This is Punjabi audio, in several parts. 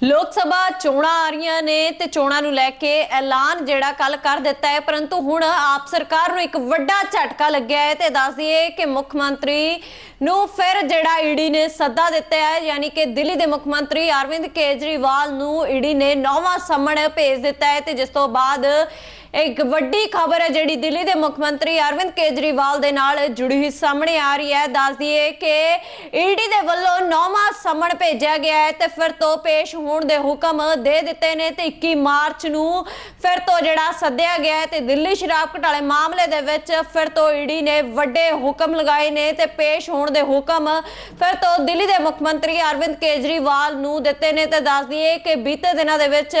ਲੋਕ ਸਭਾ ਚੋਣਾਂ ਆ ਰਹੀਆਂ ਨੇ ਤੇ ਚੋਣਾਂ ਨੂੰ ਲੈ ਕੇ ਐਲਾਨ ਜਿਹੜਾ ਕੱਲ ਕਰ ਦਿੱਤਾ ਹੈ, ਪਰੰਤੂ ਹੁਣ ਆਪ ਸਰਕਾਰ ਨੂੰ ਇੱਕ ਵੱਡਾ ਝਟਕਾ ਲੱਗਿਆ ਹੈ ਤੇ ਦੱਸ ਦਈਏ ਕਿ ਮੁੱਖ ਮੰਤਰੀ ਨੂੰ ਫਿਰ ਜਿਹੜਾ ਈਡੀ ਨੇ ਸੱਦਾ ਦਿੱਤਾ ਹੈ, ਯਾਨੀ ਕਿ ਦਿੱਲੀ ਦੇ ਮੁੱਖ ਮੰਤਰੀ ਅਰਵਿੰਦ ਕੇਜਰੀਵਾਲ ਨੂੰ ਈਡੀ ਨੇ ਨੌਵਾਂ ਸਮਣ ਭੇਜ ਦਿੱਤਾ ਹੈ ਤੇ ਜਿਸ ਤੋਂ ਬਾਅਦ ਇੱਕ ਵੱਡੀ ਖਬਰ ਹੈ ਜਿਹੜੀ ਦਿੱਲੀ ਦੇ ਮੁੱਖ ਮੰਤਰੀ ਅਰਵਿੰਦ ਕੇਜਰੀਵਾਲ ਦੇ ਨਾਲ ਜੁੜੀ ਹੋਈ ਸਾਹਮਣੇ ਆ ਰਹੀ ਹੈ। ਦੱਸ ਦਈਏ ਕਿ ਈਡੀ ਦੇ ਵੱਲੋਂ ਨੌਵਾਂ ਸਮਣ ਭੇਜਿਆ ਗਿਆ ਹੈ ਤੇ ਫਿਰ ਤੋਂ ਪੇਸ਼ ਹੋਣ ਦੇ ਹੁਕਮ ਦੇ ਦਿੱਤੇ ਨੇ ਤੇ 21 ਮਾਰਚ ਨੂੰ ਫਿਰ ਤੋਂ ਜਿਹੜਾ ਸੱਦਿਆ ਗਿਆ ਹੈ ਤੇ ਦਿੱਲੀ ਸ਼ਰਾਬ ਘੁਟਾਲੇ ਮਾਮਲੇ ਦੇ ਵਿੱਚ ਫਿਰ ਤੋਂ ਈਡੀ ਨੇ ਵੱਡੇ ਹੁਕਮ ਲਗਾਏ ਨੇ ਤੇ ਪੇਸ਼ ਹੋਣ ਦੇ ਹੁਕਮ ਫਿਰ ਤੋਂ ਦਿੱਲੀ ਦੇ ਮੁੱਖ ਮੰਤਰੀ ਅਰਵਿੰਦ ਕੇਜਰੀਵਾਲ ਨੂੰ ਦਿੱਤੇ ਨੇ ਤੇ ਦੱਸ ਦਈਏ ਕਿ ਬੀਤੇ ਦਿਨਾਂ ਦੇ ਵਿੱਚ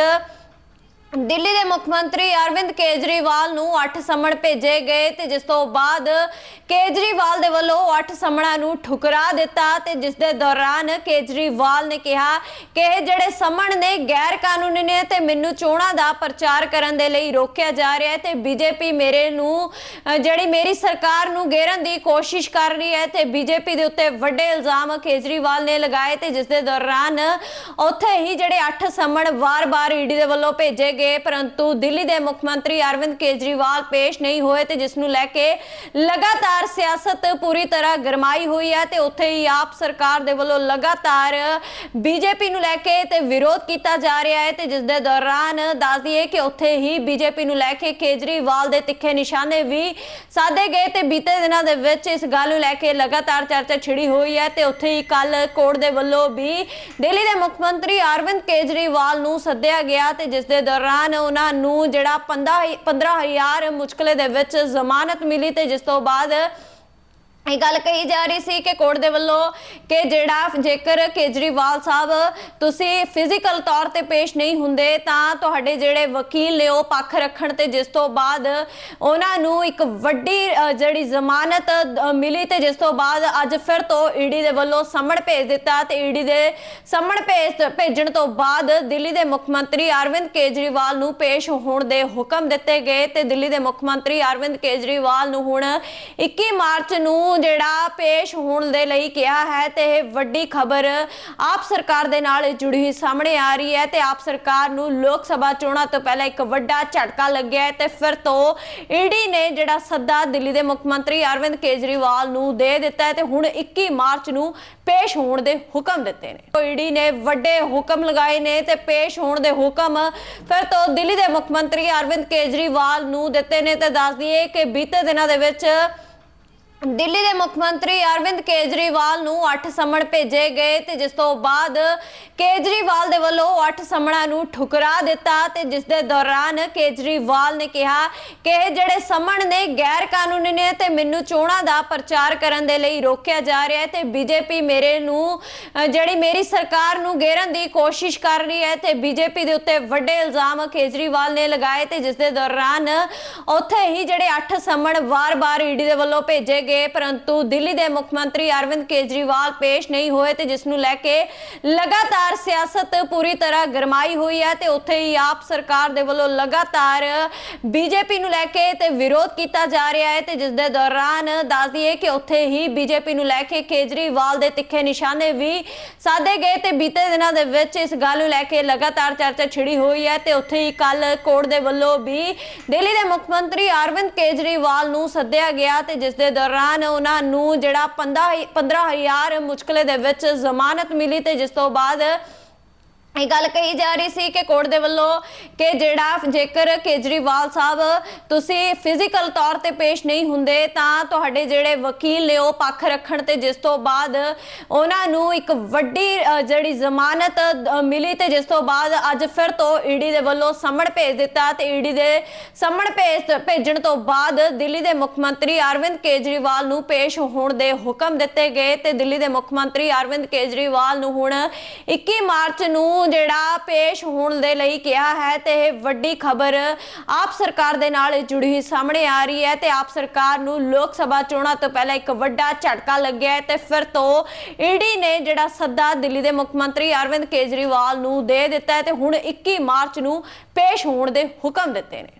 ਦਿੱਲੀ ਦੇ ਮੁੱਖ ਮੰਤਰੀ ਅਰਵਿੰਦ ਕੇਜਰੀਵਾਲ ਨੂੰ 8 ਸਮਣ ਭੇਜੇ ਗਏ ਤੇ ਜਿਸ ਤੋਂ ਬਾਅਦ ਕੇਜਰੀਵਾਲ ਦੇ ਵੱਲੋਂ 8 ਸਮਣਾਂ ਨੂੰ ਠੁਕਰਾ ਦਿੱਤਾ ਤੇ ਜਿਸ ਦੇ ਦੌਰਾਨ ਕੇਜਰੀਵਾਲ ਨੇ ਕਿਹਾ ਕਿ ਇਹ ਜਿਹੜੇ ਸਮਣ ਨੇ ਗੈਰ ਕਾਨੂੰਨੀ ਨੇ ਤੇ ਮੈਨੂੰ ਚੋਣਾਂ ਦਾ ਪ੍ਰਚਾਰ ਕਰਨ ਦੇ ਲਈ ਰੋਕਿਆ ਜਾ ਰਿਹਾ ਹੈ ਤੇ ਬੀਜੇਪੀ ਮੇਰੇ ਨੂੰ ਜਿਹੜੀ ਮੇਰੀ ਸਰਕਾਰ ਨੂੰ ਗੇਰਨ ਦੀ ਕੋਸ਼ਿਸ਼ ਕਰ ਰਹੀ ਹੈ ਤੇ ਬੀਜੇਪੀ ਦੇ ਉੱਤੇ ਵੱਡੇ ਇਲਜ਼ਾਮ ਕੇਜਰੀਵਾਲ ਨੇ ਲਗਾਏ ਤੇ ਜਿਸ ਦੇ ਦੌਰਾਨ ਉੱਥੇ ਹੀ ਜਿਹੜੇ 8 ਸਮਣ ਵਾਰ-ਵਾਰ ਈਡੀ ਦੇ ਵੱਲੋਂ ਭੇਜੇ ਗਏ ਪਰੰਤੂ ਦਿੱਲੀ ਦੇ ਮੁੱਖ ਮੰਤਰੀ ਅਰਵਿੰਦ ਕੇਜਰੀਵਾਲ ਪੇਸ਼ ਨਹੀਂ ਹੋਏ ਤੇ ਜਿਸ ਨੂੰ ਲੈ ਕੇ ਲਗਾਤਾਰ ਸਿਆਸਤ ਪੂਰੀ ਤਰ੍ਹਾਂ ਗਰਮਾਈ ਹੋਈ ਹੈ ਤੇ ਉੱਥੇ ਹੀ ਆਪ ਸਰਕਾਰ ਦੇ ਵੱਲੋਂ ਲਗਾਤਾਰ ਬੀਜੇਪੀ ਨੂੰ ਲੈ ਕੇ ਤੇ ਵਿਰੋਧ ਕੀਤਾ ਜਾ ਰਿਹਾ ਹੈ ਤੇ ਜਿਸ ਦੇ ਦੌਰਾਨ ਦੱਸ ਦਈਏ ਕਿ ਉੱਥੇ ਹੀ ਬੀਜੇਪੀ ਨੂੰ ਲੈ ਕੇ ਕੇਜਰੀਵਾਲ ਦੇ ਤਿੱਖੇ ਨਿਸ਼ਾਨੇ ਵੀ ਸਾਧੇ ਗਏ ਤੇ ਬੀਤੇ ਦਿਨਾਂ ਦੇ ਵਿੱਚ ਇਸ ਗੱਲ ਨੂੰ ਲੈ ਕੇ ਲਗਾਤਾਰ ਚਰਚਾ ਛਿੜੀ ਹੋਈ ਹੈ ਤੇ ਉੱਥੇ ਹੀ ਕੱਲ ਕੋਰਟ ਦੇ ਵੱਲੋਂ ਵੀ ਦਿੱਲੀ ਦੇ ਮੁੱਖ ਮੰਤਰੀ ਅਰਵਿੰਦ ਕੇਜਰੀਵਾਲ ਨੂੰ ਸੱਦਿਆ ਗਿਆ ਤੇ ਜਿਸ ਦੇ ਦੌਰਾਨ ਉਹਨਾਂ ਨੂੰ ਜਿਹੜਾ 15 15000 ਮੁਸ਼ਕਲੇ ਦੇ ਵਿੱਚ ਜ਼ਮਾਨਤ ਮਿਲੀ ਤੇ ਜਿਸ ਤੋਂ ਬਾਅਦ ਇਹ ਗੱਲ ਕਹੀ ਜਾ ਰਹੀ ਸੀ ਕਿ ਕੋਰਟ ਦੇ ਵੱਲੋਂ ਕਿ ਜਿਹੜਾ ਜੇਕਰ ਕੇਜਰੀਵਾਲ ਸਾਹਿਬ ਤੁਸੀਂ ਫਿਜ਼ੀਕਲ ਤੌਰ ਤੇ ਪੇਸ਼ ਨਹੀਂ ਹੁੰਦੇ, ਤਾਂ ਤੁਹਾਡੇ ਜਿਹੜੇ ਵਕੀਲ ਨੇ ਉਹ ਪੱਖ ਰੱਖਣ ਤੇ ਜਿਸ ਤੋਂ ਬਾਅਦ ਉਹਨਾਂ ਨੂੰ ਇੱਕ ਵੱਡੀ ਜਿਹੜੀ ਜ਼ਮਾਨਤ ਮਿਲੀ ਤੇ ਜਿਸ ਤੋਂ ਬਾਅਦ ਅੱਜ ਫਿਰ ਤੋਂ ਈਡੀ ਦੇ ਵੱਲੋਂ ਸਮਣ ਭੇਜ ਦਿੱਤਾ ਤੇ ਈਡੀ ਦੇ ਸਮਣ ਭੇਜ, ਭੇਜਣ ਤੋਂ ਬਾਅਦ ਦਿੱਲੀ ਦੇ ਮੁੱਖ ਮੰਤਰੀ ਅਰਵਿੰਦ ਕੇਜਰੀਵਾਲ ਨੂੰ ਪੇਸ਼ ਹੋਣ ਦੇ ਹੁਕਮ ਦਿੱਤੇ ਗਏ ਤੇ ਦਿੱਲੀ ਦੇ ਮੁੱਖ ਮੰਤਰੀ ਅਰਵਿੰਦ ਕੇਜਰੀਵਾਲ ਨੂੰ ਹੁਣ 21 ਮਾਰਚ ਨੂੰ ਜਿਹੜਾ ਪੇਸ਼ ਹੋਣ ਦੇ ਲਈ ਕਿਹਾ ਹੈ ਤੇ ਇਹ ਵੱਡੀ ਖਬਰ ਆਪ ਸਰਕਾਰ ਦੇ ਨਾਲ ਜੁੜੀ ਹੋਈ ਸਾਹਮਣੇ ਆ ਰਹੀ ਹੈ ਤੇ ਆਪ ਸਰਕਾਰ ਨੂੰ ਲੋਕ ਸਭਾ ਚੋਣਾਂ ਤੋਂ ਪਹਿਲਾਂ ਇੱਕ ਵੱਡਾ ਝਟਕਾ ਲੱਗਿਆ ਹੈ ਤੇ ਫਿਰ ਤੋਂ ਈਡੀ ਨੇ ਜਿਹੜਾ ਸੱਦਾ ਦਿੱਲੀ ਦੇ ਮੁੱਖ ਮੰਤਰੀ ਅਰਵਿੰਦ ਕੇਜਰੀਵਾਲ ਨੂੰ ਦੇ ਦਿੱਤਾ ਹੈ ਤੇ ਹੁਣ 21 ਮਾਰਚ ਨੂੰ ਪੇਸ਼ ਹੋਣ ਦੇ ਹੁਕਮ ਦਿੱਤੇ ਨੇ। ਈਡੀ ਨੇ ਵੱਡੇ ਹੁਕਮ ਲਗਾਏ ਨੇ ਤੇ ਪੇਸ਼ ਹੋਣ ਦੇ ਹੁਕਮ ਫਿਰ ਤੋਂ ਦਿੱਲੀ ਦੇ ਮੁੱਖ ਮੰਤਰੀ ਅਰਵਿੰਦ ਕੇਜਰੀਵਾਲ ਨੂੰ ਦਿੱਤੇ ਨੇ ਤੇ ਦੱਸ ਦਈਏ ਕਿ ਬੀਤੇ ਦਿਨਾਂ ਦੇ ਵਿੱਚ ਦਿੱਲੀ ਦੇ ਮੁੱਖ ਮੰਤਰੀ ਅਰਵਿੰਦ ਕੇਜਰੀਵਾਲ ਨੂੰ 8 ਸਮਣ ਭੇਜੇ ਗਏ ਤੇ ਜਿਸ ਤੋਂ ਬਾਅਦ ਕੇਜਰੀਵਾਲ ਦੇ ਵੱਲੋਂ 8 ਸਮਣਾਂ ਨੂੰ ਠੁਕਰਾ ਦਿੱਤਾ ਤੇ ਜਿਸ ਦੇ ਦੌਰਾਨ ਕੇਜਰੀਵਾਲ ਨੇ ਕਿਹਾ ਕਿ ਇਹ ਜਿਹੜੇ ਸਮਣ ਨੇ ਗੈਰ ਕਾਨੂੰਨੀ ਨੇ ਤੇ ਮੈਨੂੰ ਚੋਣਾਂ ਦਾ ਪ੍ਰਚਾਰ ਕਰਨ ਦੇ ਲਈ ਰੋਕਿਆ ਜਾ ਰਿਹਾ ਹੈ ਤੇ ਬੀਜੇਪੀ ਮੇਰੇ ਨੂੰ ਜਿਹੜੀ ਮੇਰੀ ਸਰਕਾਰ ਨੂੰ ਘੇਰਨ ਦੀ ਕੋਸ਼ਿਸ਼ ਕਰ ਰਹੀ ਹੈ ਤੇ ਬੀਜੇਪੀ ਦੇ ਉੱਤੇ ਵੱਡੇ ਇਲਜ਼ਾਮ ਕੇਜਰੀਵਾਲ ਨੇ ਲਗਾਏ ਤੇ ਜਿਸ ਦੇ ਦੌਰਾਨ ਉੱਥੇ ਹੀ ਜਿਹੜੇ 8 ਸਮਣ ਵਾਰ-ਵਾਰ ਈਡੀ ਦੇ ਵੱਲੋਂ ਭੇਜੇ ਗਏ ਪਰੰਤੂ ਦਿੱਲੀ ਦੇ ਮੁੱਖ ਮੰਤਰੀ ਅਰਵਿੰਦ ਕੇਜਰੀਵਾਲ ਪੇਸ਼ ਨਹੀਂ ਹੋਏ ਤੇ ਜਿਸ ਨੂੰ ਲੈ ਕੇ ਲਗਾਤਾਰ ਸਿਆਸਤ ਪੂਰੀ ਤਰ੍ਹਾਂ ਗਰਮਾਈ ਹੋਈ ਹੈ ਤੇ ਉੱਥੇ ਹੀ ਆਪ ਸਰਕਾਰ ਦੇ ਵੱਲੋਂ ਲਗਾਤਾਰ ਬੀਜੇਪੀ ਨੂੰ ਲੈ ਕੇ ਤੇ ਵਿਰੋਧ ਕੀਤਾ ਜਾ ਰਿਹਾ ਹੈ ਤੇ ਜਿਸ ਦੇ ਦੌਰਾਨ ਦੱਸ ਦਈਏ ਕਿ ਉੱਥੇ ਹੀ ਬੀਜੇਪੀ ਨੂੰ ਲੈ ਕੇ ਕੇਜਰੀਵਾਲ ਦੇ ਤਿੱਖੇ ਨਿਸ਼ਾਨੇ ਵੀ ਸਾਧੇ ਗਏ ਤੇ ਬੀਤੇ ਦਿਨਾਂ ਦੇ ਵਿੱਚ ਇਸ ਗੱਲ ਨੂੰ ਲੈ ਕੇ ਲਗਾਤਾਰ ਚਰਚਾ ਛਿੜੀ ਹੋਈ ਹੈ ਤੇ ਉੱਥੇ ਹੀ ਕੱਲ ਕੋਰਟ ਦੇ ਵੱਲੋਂ ਵੀ ਦਿੱਲੀ ਦੇ ਮੁੱਖ ਮੰਤਰੀ ਅਰਵਿੰਦ ਕੇਜਰੀਵਾਲ ਨੂੰ ਸੱਦਿਆ ਗਿਆ ਤੇ ਜਿਸ ਦੇ ਦੌਰਾਨ ਉਹਨਾਂ ਨੂੰ ਜਿਹੜਾ 15 15000 ਮੁਸ਼ਕਲੇ ਦੇ ਵਿੱਚ ਜ਼ਮਾਨਤ ਮਿਲੀ ਤੇ ਜਿਸ ਤੋਂ ਬਾਅਦ ਇਹ ਗੱਲ ਕਹੀ ਜਾ ਰਹੀ ਸੀ ਕਿ ਕੋਰਟ ਦੇ ਵੱਲੋਂ ਕਿ ਜਿਹੜਾ ਜੇਕਰ ਕੇਜਰੀਵਾਲ ਸਾਹਿਬ ਤੁਸੀਂ ਫਿਜ਼ੀਕਲ ਤੌਰ ਤੇ ਪੇਸ਼ ਨਹੀਂ ਹੁੰਦੇ, ਤਾਂ ਤੁਹਾਡੇ ਜਿਹੜੇ ਵਕੀਲ ਨੇ ਉਹ ਪੱਖ ਰੱਖਣ ਤੇ ਜਿਸ ਤੋਂ ਬਾਅਦ ਉਹਨਾਂ ਨੂੰ ਇੱਕ ਵੱਡੀ ਜਿਹੜੀ ਜ਼ਮਾਨਤ ਮਿਲੀ ਤੇ ਜਿਸ ਤੋਂ ਬਾਅਦ ਅੱਜ ਫਿਰ ਤੋਂ ਈਡੀ ਦੇ ਵੱਲੋਂ ਸਮਣ ਭੇਜ ਦਿੱਤਾ ਤੇ ਈਡੀ ਦੇ ਸਮਣ ਭੇਜ, ਭੇਜਣ ਤੋਂ ਬਾਅਦ ਦਿੱਲੀ ਦੇ ਮੁੱਖ ਮੰਤਰੀ ਅਰਵਿੰਦ ਕੇਜਰੀਵਾਲ ਨੂੰ ਪੇਸ਼ ਹੋਣ ਦੇ ਹੁਕਮ ਦਿੱਤੇ ਗਏ ਤੇ ਦਿੱਲੀ ਦੇ ਮੁੱਖ ਮੰਤਰੀ ਅਰਵਿੰਦ ਕੇਜਰੀਵਾਲ ਨੂੰ ਹੁਣ 21 ਮਾਰਚ ਨੂੰ ਨੂੰ ਜਿਹੜਾ ਪੇਸ਼ ਹੋਣ ਦੇ ਲਈ ਕਿਹਾ ਹੈ ਤੇ ਇਹ ਵੱਡੀ ਖਬਰ ਆਪ ਸਰਕਾਰ ਦੇ ਨਾਲ ਜੁੜੀ ਹੋਈ ਸਾਹਮਣੇ ਆ ਰਹੀ ਹੈ ਤੇ ਆਪ ਸਰਕਾਰ ਨੂੰ ਲੋਕ ਸਭਾ ਚੋਣਾਂ ਤੋਂ ਪਹਿਲਾਂ ਇੱਕ ਵੱਡਾ ਝਟਕਾ ਲੱਗਿਆ ਹੈ ਤੇ ਫਿਰ ਤੋਂ ਈਡੀ ਨੇ ਜਿਹੜਾ ਸੱਦਾ ਦਿੱਲੀ ਦੇ ਮੁੱਖ ਮੰਤਰੀ ਅਰਵਿੰਦ ਕੇਜਰੀਵਾਲ ਨੂੰ ਦੇ ਦਿੱਤਾ ਹੈ ਤੇ ਹੁਣ 21 ਮਾਰਚ ਨੂੰ ਪੇਸ਼ ਹੋਣ ਦੇ ਹੁਕਮ ਦਿੱਤੇ ਨੇ।